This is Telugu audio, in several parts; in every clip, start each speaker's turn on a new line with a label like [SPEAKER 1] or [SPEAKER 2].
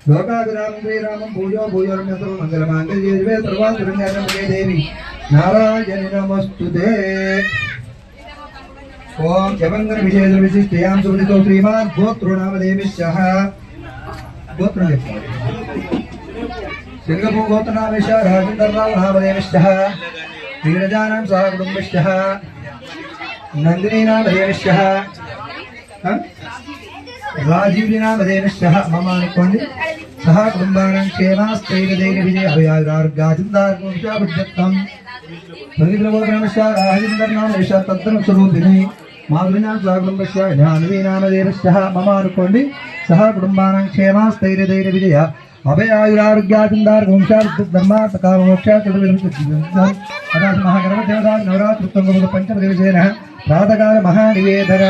[SPEAKER 1] లోకాభిరామం శ్రీరామం పూజో భూయోరమ్య సర్వ మంగళమాంగళ్యే శివే సర్వాంతరంగానమగే దేవి నారాయణి నమస్తుతే ఓం జవంగన విశేష విశిష్టయాం సుమనితో శ్రీమాన్ గోత్రో గోత్రం సింగపూ గోత్రనామేశ రాజేంద్రరావు నామదేవిశ్యః సహ అనుకోండి. సహా కుటుంబానం క్షేమాస్థైర్యదైర్య విజయ అభయారార్గాచిందార్గోషాబుద్ధత్వం ప్రతిగ్రహోగ్రమశ్య రాజేంద్రనామేశ తత్వం స్వరూపిణి మాధురినాం సహ కుటుంబశ్య మమ అనుకోండి సహ కుటుంబానాం క్షేమాస్థైర్యదైర్య విజయ మహాగణపదేవతా నవరాత్రుత్వంగములు పంచమదివసేన ప్రాతకాల మహానివేదన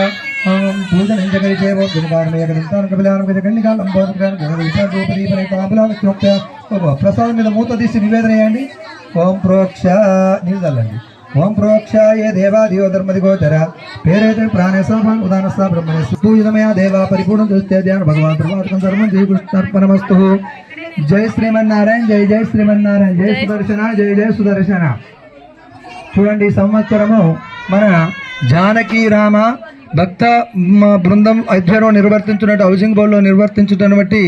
[SPEAKER 1] పూజనించగలిచేవో దుర్గారమేకదంతాను కపిలానం కన్నికాలం ప్రసాదం మీద మూత తీసి నివేదన చేయండి ఓం ప్రోక్ష నీళ్ళు చల్లండి ఓం ప్రోక్షాయ దేవాదియో ధర్మది గోచర పేరైతే ప్రాణేశ్వరం ఉదానస్థ బ్రహ్మణే సుదూయమయ దేవా పరిపూర్ణ దృష్ట్యా ధ్యాన. భగవాన్ ప్రమాదకం సర్వం జయ కృష్ణార్పణమస్తు. జై శ్రీమన్నారాయణ జై జై శ్రీమన్నారాయణ జై సుదర్శన జై జై సుదర్శన. చూడండి సంవత్సరము మన జానకి రామ భక్త బృందం అధ్యయనం నిర్వర్తించినట్టు హౌసింగ్ బోర్డులో నిర్వర్తించుతున్నటువంటి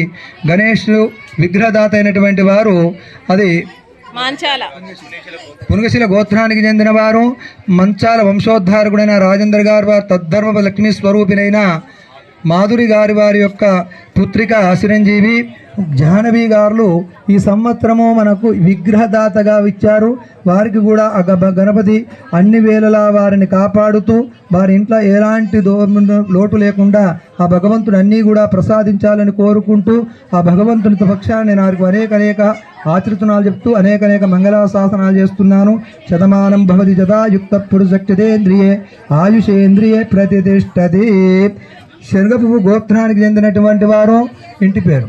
[SPEAKER 1] గణేష్ విగ్రహదాత అయినటువంటి వారు అది
[SPEAKER 2] మాంచాల.
[SPEAKER 1] గోత్రానికి చెందిన వారు మంచాల వంశోద్ధారకుడైన రాజేంద్ర గారు వారు తద్ధర్మ లక్ష్మీ స్వరూపినైన మాధురి గారి వారి యొక్క పుత్రిక చిరంజీవి జాహ్నవి గారు ఈ సంవత్సరము మనకు విగ్రహదాతగా ఇచ్చారు వారికి కూడా ఆ గ- గణపతి అన్ని వేళలా వారిని కాపాడుతూ వారి ఇంట్లో ఎలాంటి దో లోటు లేకుండా ఆ భగవంతుడు అన్నీ కూడా ప్రసాదించాలని కోరుకుంటూ ఆ భగవంతుని పక్షాన్ని నేను వారికి అనేక అనేక ఆచరితనాలు చెప్తూ అనేక అనేక మంగళాశాసనాలు చేస్తున్నాను. శతమానం భవతి జదాయుక్త పురుషక్తిదేంద్రియే ఆయుషేంద్రియే ప్రతిష్టది శనగపువ్వు గోత్రానికి చెందినటువంటి వారు ఇంటి పేరు.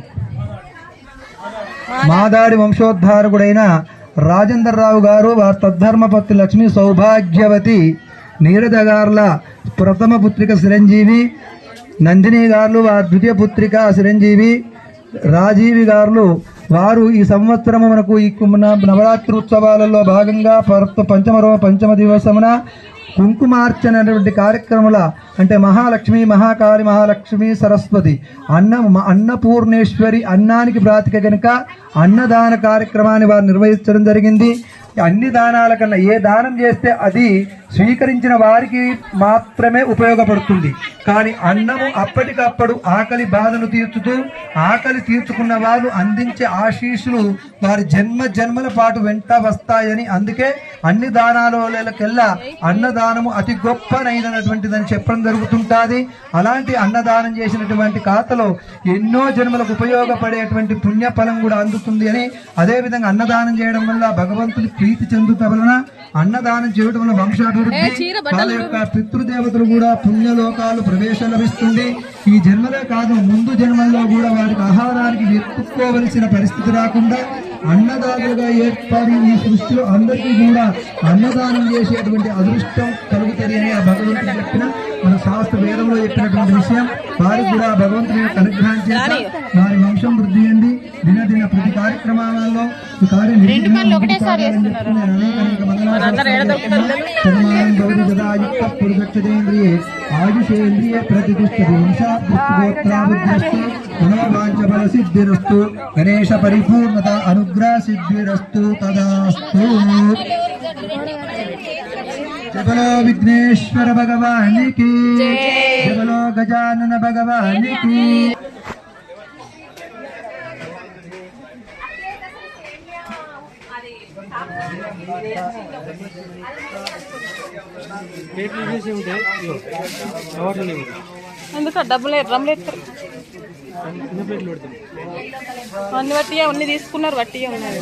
[SPEAKER 1] మాదారి వంశోద్ధారకుడైన రాజేందర్ రావు గారు వారి తద్ధర్మపత్తి లక్ష్మి సౌభాగ్యవతి నీరద గార్ల ప్రథమ పుత్రిక చిరంజీవి నందిని గారు వారి ద్వితీయ పుత్రిక చిరంజీవి రాజీవి గారు వారు ఈ సంవత్సరము మనకు ఈ నవరాత్రి ఉత్సవాలలో భాగంగా పర్త- పంచమరో పంచమ దివసమున కుంకుమార్చన అనేటువంటి కార్యక్రమాల అంటే మహాలక్ష్మి మహాకాళి మహాలక్ష్మి సరస్వతి అన్న అన్నపూర్ణేశ్వరి అన్నానికి ప్రాతిక కనుక అన్నదాన కార్యక్రమాన్ని వారు నిర్వహించడం జరిగింది. అన్ని దానాల కన్నా ఏ దానం చేస్తే అది స్వీకరించిన వారికి మాత్రమే ఉపయోగపడుతుంది. కానీ అన్నము అప్పటికప్పుడు ఆకలి బాధను తీర్చుతూ ఆకలి తీర్చుకున్న వారు అందించే ఆశీస్సులు వారి జన్మ జన్మల పాటు వెంట వస్తాయని అందుకే అన్ని దానాలకెల్లా అన్నదానము అతి గొప్పనైనటువంటిదని చెప్పడం జరుగుతుంటుంది. అలాంటి అన్నదానం చేసినటువంటి ఖాతలో ఎన్నో జన్మలకు ఉపయోగపడేటువంటి పుణ్యఫలం కూడా అందుతుంది అని అదేవిధంగా అన్నదానం చేయడం వల్ల భగవంతుని ప్రీతి చెందుట వలన అన్నదానం చేయడం వల్ల వాళ్ళ యొక్క పితృదేవతలు కూడా పుణ్యలోకాలు ప్రవేశం లభిస్తుంది. ఈ జన్మలే కాదు ముందు జన్మల్లో కూడా వారికి ఆహారానికి వెతుక్కోవలసిన పరిస్థితి రాకుండా అన్నదాతలుగా ఏర్పడి ఈ సృష్టిలో అందరికీ కూడా అన్నదానం చేసేటువంటి అదృష్టం కలుగుతుంది అని ఆ భగవంతుడు చెప్పిన మన శాస్త్ర వేదంలో చెప్పినటువంటి విషయం. వారికి కూడా భగవంతుని యొక్క అనుగ్రహం చేత వారి వంశం వృద్ధి చెంది దినదిన ప్రతి కార్యక్రమాలలో ఆయుషేంద్రియ సిద్ధిరస్తు. గణేశ పరిపూర్ణత అనుగ్రహ సిద్ధిరస్తు తదాస్తు. జబలో విఘ్నేశ్వర భగవానికి జబలో గజానన భగవానికి
[SPEAKER 3] ప్లేట్లు చేసి కవర్లు లేవు
[SPEAKER 2] ఎందుకు డబ్బులు డ్రమ్లు ఎత్తారు
[SPEAKER 3] చిన్న ప్లేట్లు పెడతాం
[SPEAKER 2] అన్ని వట్టిగా అన్ని తీసుకున్నారు వట్టిగా ఉన్నాయి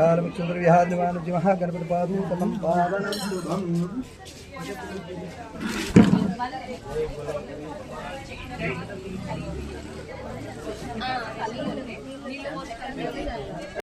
[SPEAKER 3] ఏమేమి
[SPEAKER 2] ఇక నాకు కూడా తీస్తారు
[SPEAKER 1] కాలముచంద్ర మహాగణపతి పావనం శుభం